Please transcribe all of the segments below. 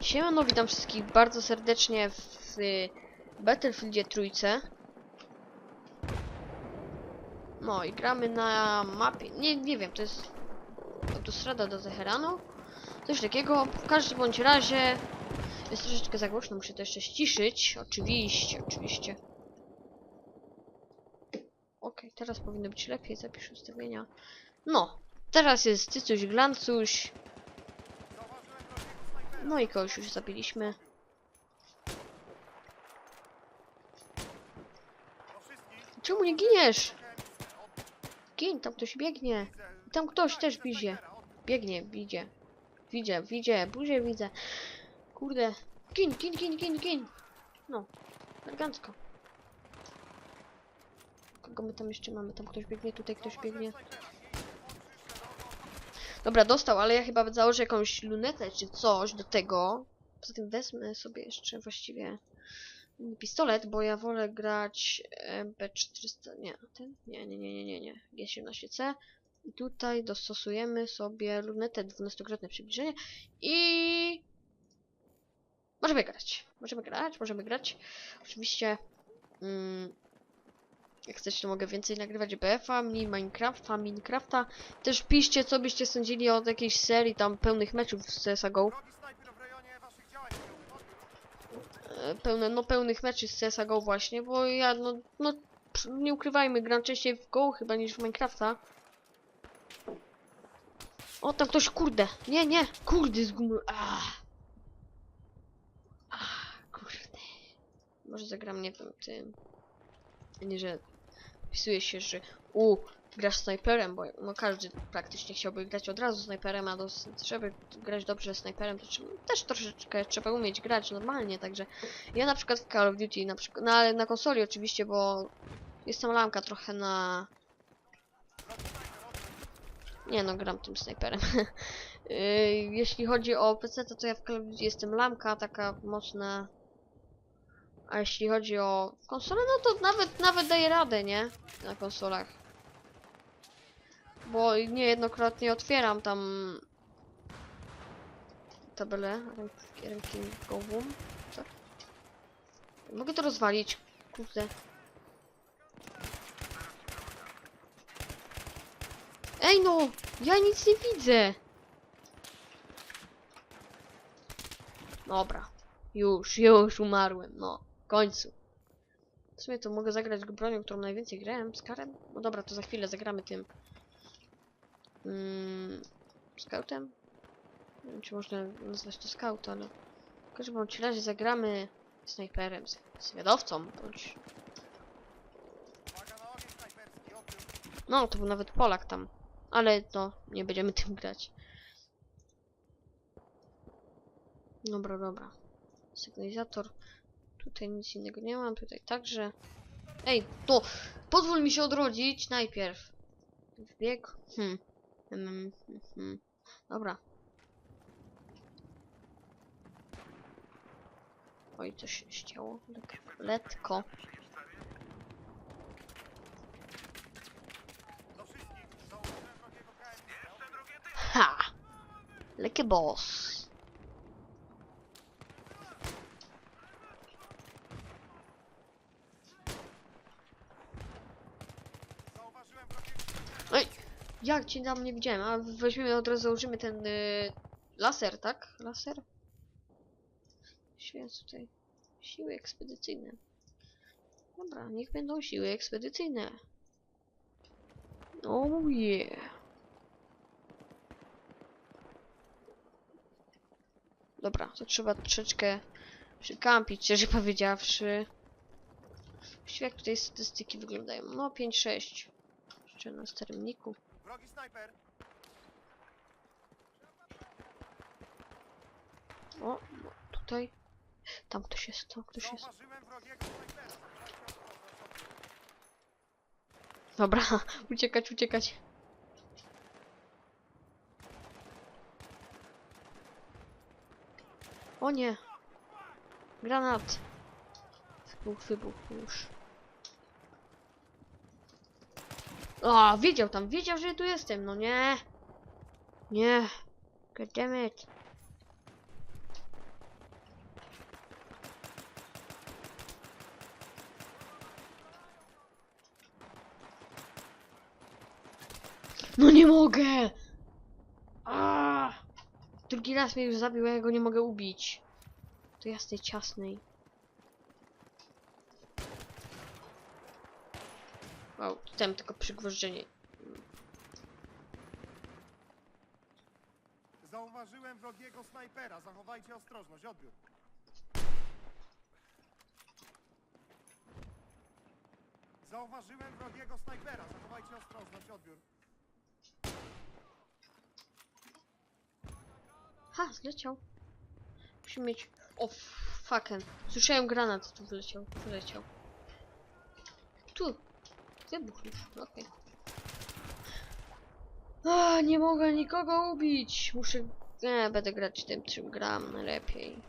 Siemano, witam wszystkich bardzo serdecznie w Battlefieldzie trójce. No i gramy na mapie, nie, nie wiem, to jest autostrada do Teheranu? Coś takiego, w każdym bądź razie jest troszeczkę za głośno, muszę to jeszcze ściszyć, oczywiście, oczywiście. Okej, teraz powinno być lepiej, zapiszę ustawienia. No, teraz jest Cycuś Glancuś, no i kogoś już zabiliśmy. Czemu nie giniesz? Gin, tam ktoś biegnie. Tam ktoś też bizie. Biegnie, widzie. Widzę, widzę, buzię widzę. Kurde. Gin, gin, gin, gin, gin. No, elegancko. Kogo my tam jeszcze mamy? Tam ktoś biegnie, tutaj ktoś biegnie. Dobra, dostał, ale ja chyba założę jakąś lunetę czy coś do tego. Poza tym wezmę sobie jeszcze właściwie pistolet, bo ja wolę grać MP400. Nie, ten? Nie, nie, nie, nie, nie, nie. G17C. I tutaj dostosujemy sobie lunetę 12-krotne przybliżenie i możemy grać. Możemy grać, możemy grać. Oczywiście mm, jak chcecie, to mogę więcej nagrywać BF-a, mniej Minecrafta, Minecrafta. Też piszcie, co byście sądzili o jakiejś serii tam pełnych meczów z CSGO. E, Pełne, no pełnych meczy z CSGO właśnie, bo ja, no, no, nie ukrywajmy, gram częściej w Go chyba niż w Minecrafta. O, tam ktoś, kurde, nie, nie, kurde, z gumy, kurde. Może zagram, nie wiem, tym, nie, że wpisuje się, że u, grasz snajperem, bo no każdy praktycznie chciałby grać od razu snajperem, a do, żeby grać dobrze snajperem, to trzeba, też troszeczkę trzeba umieć grać normalnie, także ja na przykład w Call of Duty, na przykład, no ale na konsoli oczywiście, bo jestem lamka trochę na... Nie no, gram tym snajperem. Yy, Jeśli chodzi o PC, to, to ja w Call of Duty jestem lamka, taka mocna. A jeśli chodzi o konsolę, no to nawet, nawet daję radę, nie? Na konsolach. Bo niejednokrotnie otwieram tam tabelę rank- rankingową. Tak. Mogę to rozwalić. Kurde. Ej no! Ja nic nie widzę! Dobra. Już, już umarłem, no. Końcu. W sumie to mogę zagrać bronią, którą najwięcej grałem, z karem. No dobra, to za chwilę zagramy tym. Mm, scoutem? Nie wiem, czy można nazwać to scout, ale w każdym bądź razie zagramy snajperem, z zwiadowcą, bądź... No, to był nawet Polak tam. Ale no, nie będziemy tym grać. Dobra, dobra. Sygnalizator. Tutaj nic innego nie mam, tutaj także. Ej, to pozwól mi się odrodzić najpierw. Wbieg. Hmm. Hmm, hmm, hmm. Dobra. Oj, coś się ścięło. Letko. Ha! Lekie boss. Zauważyłem wrogiego. Ej! Jak cię tam nie widziałem? A weźmiemy od razu założymy ten y, laser, tak? Laser? Świat tutaj. Siły ekspedycyjne. Dobra, niech będą siły ekspedycyjne. Oh yeah. Dobra, to trzeba troszeczkę przykampić, szczerze powiedziawszy. Właściwie jak tutaj statystyki wyglądają? No 5-6. Jeszcze na steremniku. Wrogi snajper. O, no, tutaj. Tam ktoś jest, tam ktoś jest. Zauważyłem wrogiego snajpera. Dobra, uciekać, uciekać. O nie. Granat. Wybuch, wybuch już. A, wiedział tam, wiedział, że tu jestem, no nie. Nie. Goddammit. No nie mogę! A! Drugi raz mnie już zabił, ja go nie mogę ubić. To jasnej ciasnej. Wow, tam tylko przygwożdżenie. Zauważyłem wrogiego snajpera. Zachowajcie ostrożność. Odbiór. Zauważyłem wrogiego snajpera. Zachowajcie ostrożność. Odbiór. Ha, zleciał. Musimy mieć... O, fucken. Słyszałem granat, tu wyleciał, wyleciał. Tu. No okej. A, nie mogę nikogo ubić. Muszę... Nie, będę grać tym, czym gram najlepiej.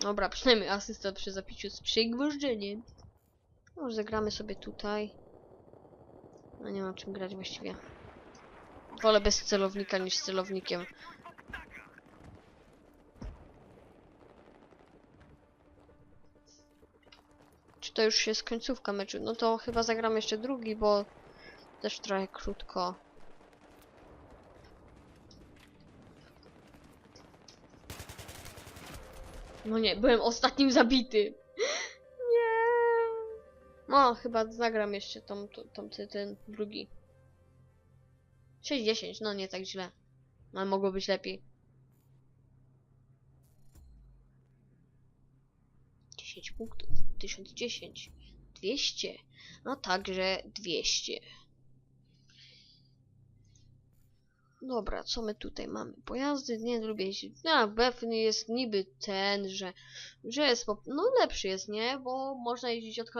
Dobra, przynajmniej asystent przy zapiciu z przygwożdżeniem. Może zagramy sobie tutaj. No nie mam czym grać właściwie. Wolę bez celownika niż z celownikiem. To już jest końcówka meczu? No to chyba zagram jeszcze drugi, bo też trochę krótko. No nie, byłem ostatnim zabity. Nie. No, chyba zagram jeszcze tą, tą, tą, ten, drugi. 6-10, no nie tak źle. Ale mogło być lepiej. 10 punktów. 1010. 200. No także 200. Dobra, co my tutaj mamy? Pojazdy, nie lubię jeździć. No, jest niby ten, że, że jest, no lepszy jest, nie? Bo można jeździć od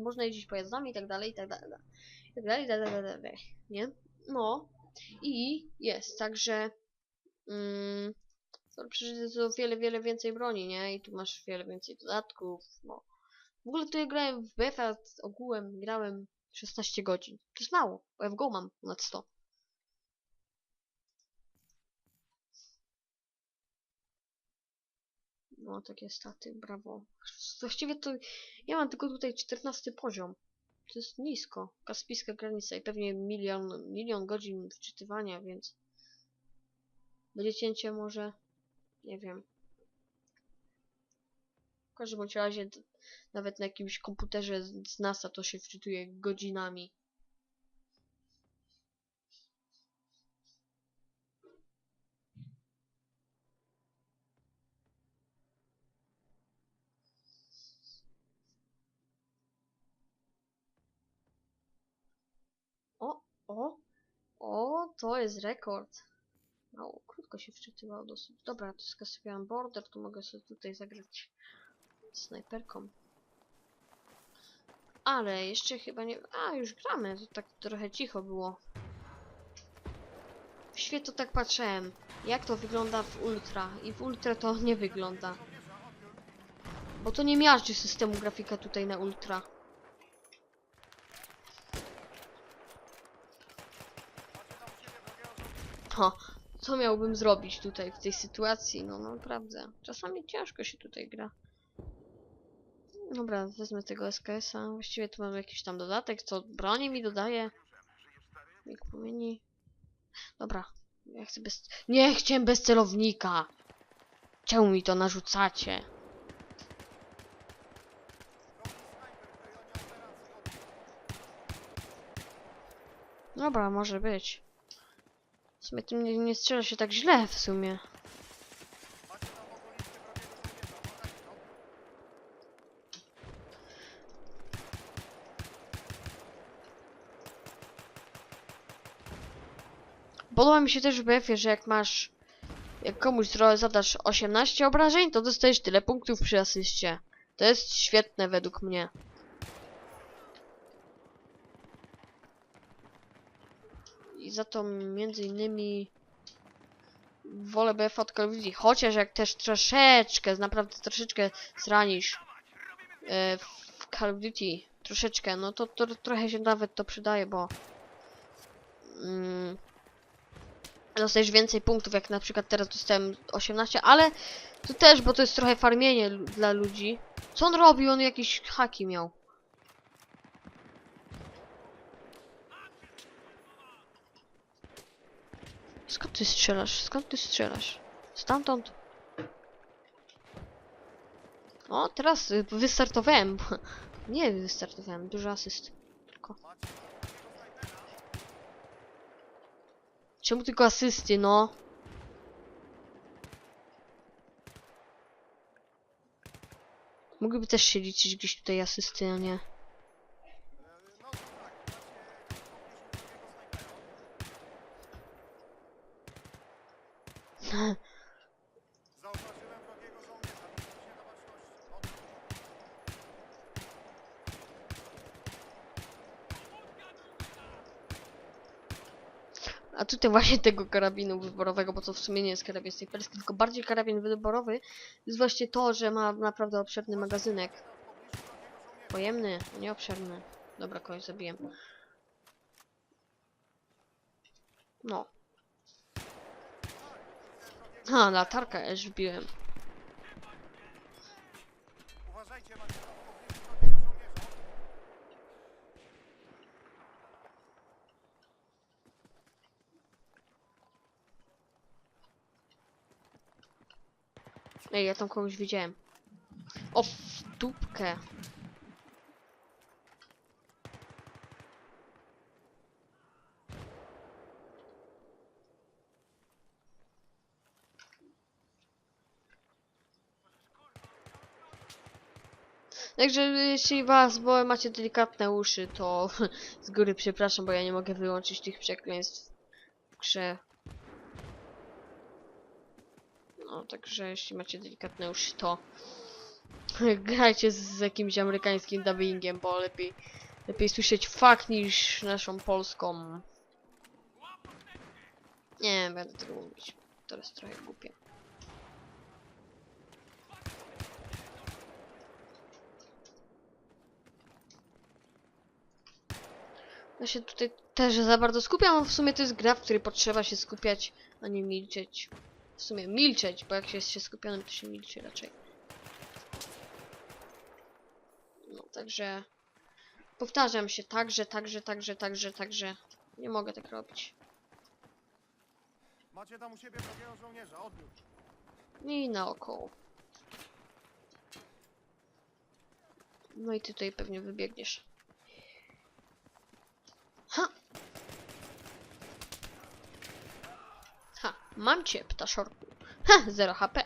można jeździć pojazdami tak i tak dalej. I tak dalej, i tak dalej, i tak dalej, nie? No. I jest, także mm, to przecież jest o wiele, wiele więcej broni, nie? I tu masz wiele więcej dodatków, no. W ogóle ja grałem w BFA ogółem, grałem 16 godzin. To jest mało, bo ja w Go mam ponad 100. No, takie staty, brawo. Właściwie to ja mam tylko tutaj 14 poziom. To jest nisko. Kaspijska granica i pewnie milion, milion godzin wczytywania, więc będzie cięcie może, nie wiem. W każdym razie nawet na jakimś komputerze z NASA to się wczytuje godzinami. O, o, o, to jest rekord. No, krótko się wczytywało dosyć. Dobra, to skasowałem border, to mogę sobie tutaj zagrać snajperką. Ale jeszcze chyba nie... A, już gramy, to tak trochę cicho było. W świecie tak patrzyłem, jak to wygląda w ultra. I w ultra to nie wygląda. Bo to nie miażdży systemu grafika tutaj na ultra. Ha, co miałbym zrobić tutaj w tej sytuacji? No naprawdę, czasami ciężko się tutaj gra. Dobra, wezmę tego SKS-a. Właściwie tu mam jakiś tam dodatek, co broni mi dodaje. Jak płomieni. Dobra, ja chcę bez... Nie, chciałem bez celownika! Czemu mi to narzucacie? Dobra, może być. W sumie tym nie, nie strzela się tak źle w sumie. Macie tam w okolicy wrogiego żołnierza. Uważajcie. Odbiór. Podoba mi się też w BF-ie, że jak masz... Jak komuś zadasz 18 obrażeń, to dostajesz tyle punktów przy asyście. To jest świetne według mnie. I za to między innymi wolę BF od Call. Chociaż jak też troszeczkę, naprawdę troszeczkę zranisz e, w Call of Duty, troszeczkę, no to, to trochę się nawet to przydaje, bo mm, dostajesz więcej punktów, jak na przykład teraz dostałem 18, ale to też, bo to jest trochę farmienie dla ludzi. Co on robił? On jakieś haki miał. Skąd ty strzelasz? Skąd ty strzelasz? Stamtąd? O, teraz y, wystartowałem. Nie wystartowałem, dużo asyst. Tylko. Czemu tylko asysty, no? Mogłyby też się liczyć gdzieś tutaj asysty, a nie. E, No to tak, macie w pobliżu wrogiego snajpera. Zauważyłem wrogiego żołnierza. Liczy się na baczności. Odbiór. A tutaj właśnie tego karabinu wyborowego, bo to w sumie nie jest karabin snajperski, tylko bardziej karabin wyborowy, jest właśnie to, że ma naprawdę obszerny magazynek. Pojemny, nie obszerny. Dobra, kogoś zabiłem. No. A, latarkę już wbiłem. Uważajcie, macie w pobliżu wrogiego żołnierza. Ej, ja tam kogoś widziałem. O, dupkę. Także jeśli was, bo macie delikatne uszy, to z góry przepraszam, bo ja nie mogę wyłączyć tych przekleństw w grze. No, także jeśli macie delikatne uszy, to grajcie z jakimś amerykańskim dubbingiem, bo lepiej, lepiej słyszeć fakt niż naszą polską. Nie, będę tego mówić. To jest trochę głupie. Ja się tutaj też za bardzo skupiam, w sumie to jest gra, w której potrzeba się skupiać, a nie milczeć. W sumie milczeć, bo jak się jest się skupionym, to się milczy raczej. No, także... Powtarzam się, także, także, także, także, także. Nie mogę tak robić. Macie tam u siebie wrogiego żołnierza. Odbiór. I naokoło. No i ty tutaj pewnie wybiegniesz. Ha! Ha, mam cię, ptaszorku. Ha, 0 HP.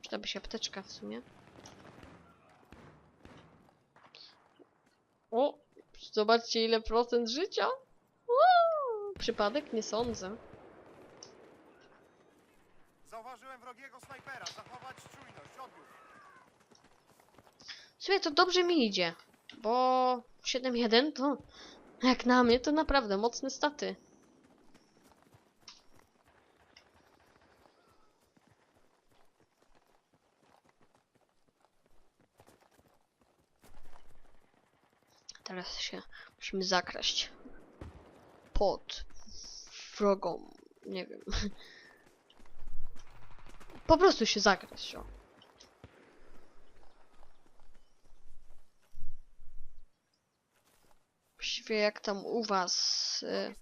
Przydałaby się apteczka w sumie. O, zobaczcie ile procent życia. Uuu, przypadek? Nie sądzę. Zauważyłem wrogiego snajpera. Zachować czujność. Odbiór. W sumie to dobrze mi idzie, bo 7-1 to jak na mnie to naprawdę mocne staty. Teraz się musimy zakraść pod wrogą, nie wiem. Po prostu się zakraść, o. Właściwie jak tam u was, y,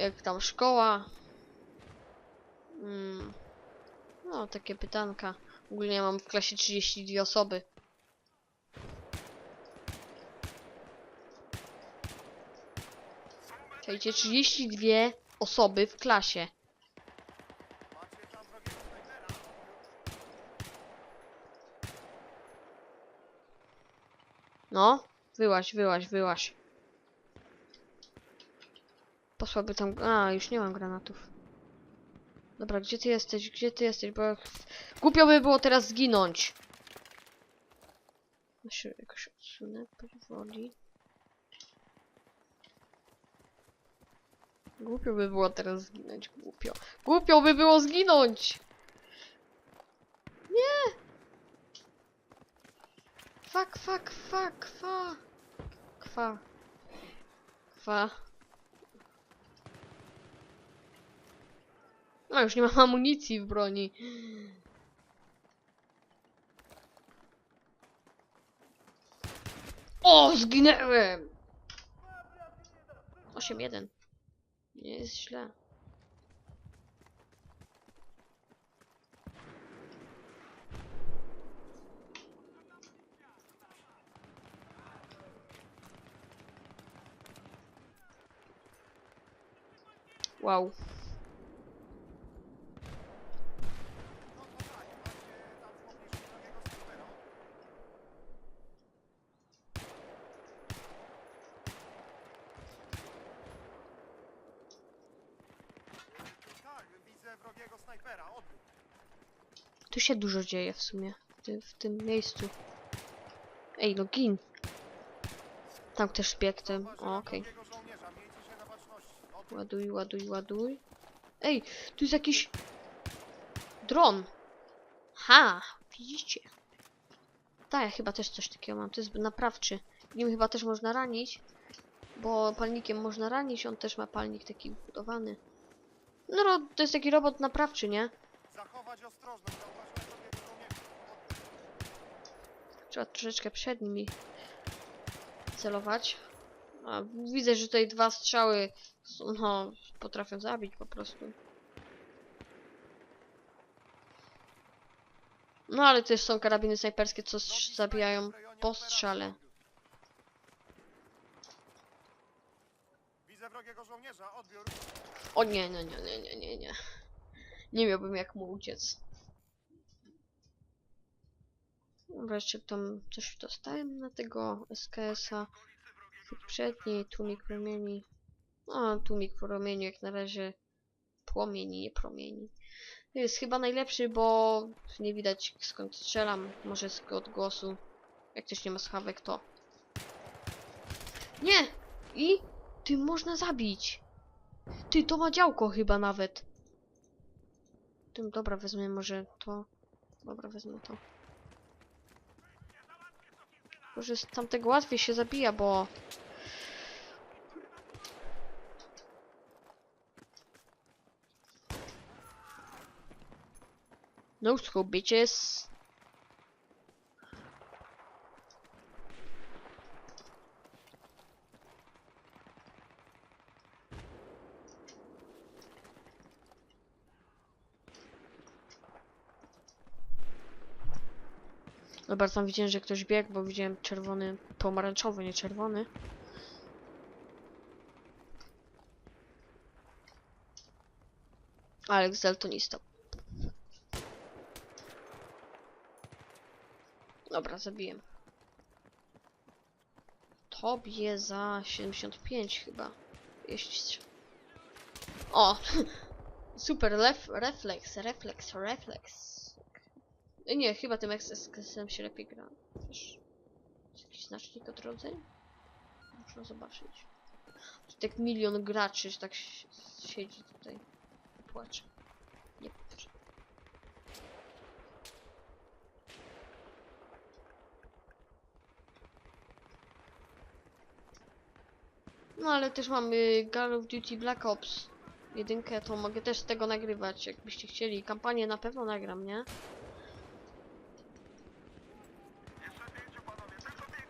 jak tam szkoła? Mm, no, takie pytanka. Ogólnie mam w klasie 32 osoby. Słuchajcie, 32 osoby w klasie. No, wyłaź, wyłaź, wyłaź. Posłaby tam... A, już nie mam granatów. Dobra, gdzie ty jesteś? Gdzie ty jesteś? Bo... Głupio by było teraz zginąć. Ja się jakoś odsunę powoli. Głupio by było teraz zginąć, głupio. Głupio by było zginąć! Nie! Fuck, fuck, fuck, kwa. Kwa. Kwa. No już nie mam amunicji w broni. O, zginęłem! 8-1. Nie jest źle. Wow. No to tak, macie tam w pobliżu wrogiego snajpera. Tak, widzę wrogiego snajpera, odbiór. Tu się dużo dzieje w sumie. W tym, w tym miejscu. Ej, no gin. Tam też bieg Zauważyłem okej. Odbiór. Ładuj, ładuj, ładuj. Ej, tu jest jakiś dron. Ha, widzicie? Tak, ja chyba też coś takiego mam. To jest naprawczy. Nim chyba też można ranić, bo palnikiem można ranić. On też ma palnik taki wbudowany. No, to jest taki robot naprawczy, nie? Zachować ostrożność, zauważyłem wrogiego żołnierza. Trzeba troszeczkę przed nimi celować. A, widzę, że tutaj dwa strzały są, no, potrafią zabić po prostu. No ale też są karabiny snajperskie, co zabijają po strzale. Widzę wrogiego żołnierza, odbiór. O nie, nie, nie, nie, nie, nie, nie. Nie miałbym jak mu uciec. Wreszcie tam coś dostałem na tego SKS-a. Przedniej, tłumik promieni. No, tłumik promieni jak na razie płomieni, nie promieni. Jest chyba najlepszy, bo nie widać skąd strzelam. Może z odgłosu. Jak ktoś nie ma schawek, to... Nie! I? Ty można zabić! Ty, to ma działko chyba nawet. Tym, dobra, wezmę może to. Dobra, wezmę to. Może z tamtego łatwiej się zabija, bo... No scope, bitches. Dobra, tam widziałem, że ktoś biegł, bo widziałem czerwony, pomarańczowy, nie czerwony. Alex Daltonista. Dobra, zabiję. Tobie za 75 chyba. Jeśli... O! Super, lef, refleks, refleks, refleks. Nie, chyba tym XSM się lepiej gra. Wiesz, jest jakiś znacznik odrodzeń? Muszę zobaczyć. Tu tak milion graczy że tak si- siedzi tutaj. Płacze. Nie płacze. No ale też mamy Call of Duty Black Ops jedynkę, to mogę też z tego nagrywać, jakbyście chcieli. Kampanię na pewno nagram, nie?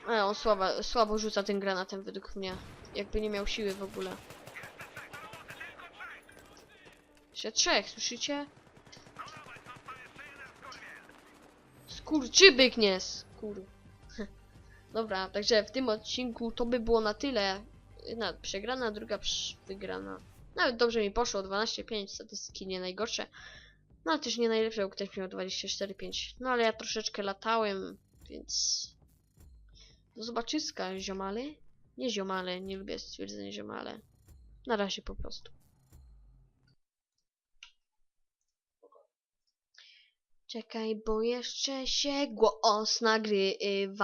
E, on słaba, słabo rzuca tym granatem według mnie. Jakby nie miał siły w ogóle. Jeszcze trzech, słyszycie? Skurczybyk nie skur. Dobra, także w tym odcinku to by było na tyle. Jedna przegrana, druga wygrana. Nawet dobrze mi poszło, 12-5, statystyki nie najgorsze. No ale też nie najlepsze, bo ktoś miał 24-5. No ale ja troszeczkę latałem, więc... Do zobaczyska, ziomale. Nie ziomale, nie lubię stwierdzenia ziomale. Na razie po prostu. Czekaj, bo jeszcze się głos nagrywa.